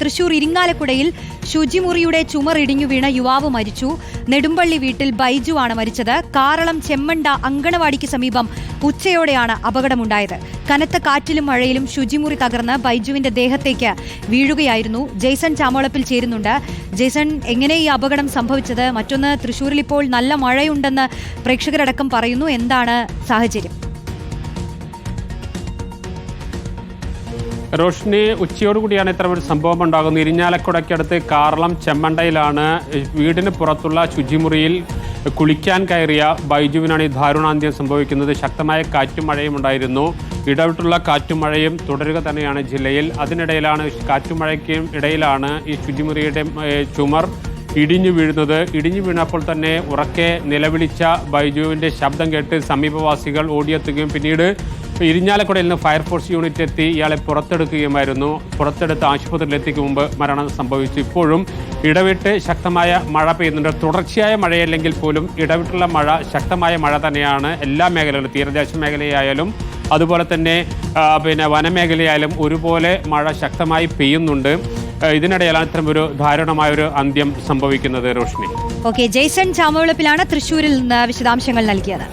തൃശൂർ ഇരിങ്ങാലക്കുടയിൽ ശുചിമുറിയുടെ ചുമറിടിഞ്ഞു വീണ യുവാവ് മരിച്ചു. നെടുമ്പള്ളി വീട്ടിൽ ബൈജു ആണ് മരിച്ചത്. കാറളം ചെമ്മണ്ട അങ്കണവാടിക്ക് സമീപം ഉച്ചയോടെയാണ് അപകടമുണ്ടായത്. കനത്ത കാറ്റിലും മഴയിലും ശുചിമുറി തകർന്ന് ബൈജുവിന്റെ ദേഹത്തേക്ക് വീഴുകയായിരുന്നു. ജെയ്സൺ ചാമോളപ്പിൽ ചേരുന്നുണ്ട്. ജെയ്സൺ എങ്ങനെ ഈ അപകടം സംഭവിച്ചത്? മറ്റൊന്ന് തൃശൂരിൽ ഇപ്പോൾ നല്ല മഴയുണ്ടെന്ന് പ്രേക്ഷകരടക്കം പറയുന്നു. എന്താണ് സാഹചര്യം? റോഷ്നി ഉച്ചയോടുകൂടിയാണ് ഒരു സംഭവം ഉണ്ടാകുന്നത് ഇരിഞ്ഞാലക്കുടയ്ക്കടുത്ത് കാർളം ചെമ്മണ്ടയിലാണ് വീടിന് പുറത്തുള്ള ശുചിമുറിയിൽ കുളിക്കാൻ കയറിയ ബൈജുവിനാണ് ഈ ദാരുണാന്ത്യം സംഭവിക്കുന്നത്. ശക്തമായ കാറ്റും മഴയും ഉണ്ടായിരുന്നു. ഇടവിട്ടുള്ള കാറ്റും മഴയും തുടരുക തന്നെയാണ് ജില്ലയിൽ. അതിനിടയിലാണ് കാറ്റും മഴയ്ക്കും ഇടയിലാണ് ഈ ശുചിമുറിയുടെ ചുമർ ഇടിഞ്ഞു വീഴുന്നത്. ഇടിഞ്ഞു വീണപ്പോൾ തന്നെ ഉറക്കെ നിലവിളിച്ച ബൈജുവിന്റെ ശബ്ദം കേട്ട് സമീപവാസികൾ ഓടിയെത്തുകയും പിന്നീട് ഇരിഞ്ഞാലക്കുടയിൽ നിന്ന് ഫയർഫോഴ്സ് യൂണിറ്റ് എത്തി. ഇയാളെ പുറത്തെടുക്കുകയുമായിരുന്നു. പുറത്തെടുത്ത് ആശുപത്രിയിൽ എത്തിക്കും മുമ്പ് മരണം സംഭവിച്ചു. ഇപ്പോഴും ഇടവിട്ട് ശക്തമായ മഴ പെയ്യുന്നുണ്ട്. തുടർച്ചയായ മഴയല്ലെങ്കിൽ പോലും ഇടവിട്ടുള്ള മഴ ശക്തമായ മഴ തന്നെയാണ് എല്ലാ മേഖലകളിലും തീരദേശ മേഖലയായാലും അതുപോലെ തന്നെ പിന്നെ വനമേഖലയായാലും ഒരുപോലെ മഴ ശക്തമായി പെയ്യുന്നുണ്ട്. ഇതിനിടയിലാണ് ഇത്തരം ഒരു ദാരുണമായ ഒരു അന്ത്യം സംഭവിക്കുന്നത് റോഷ്നി. ഓക്കെ ജെയ്സൺ ചാമവിളപ്പിലാണ് തൃശ്ശൂരിൽ നിന്ന് വിശദാംശങ്ങൾ നൽകിയത്.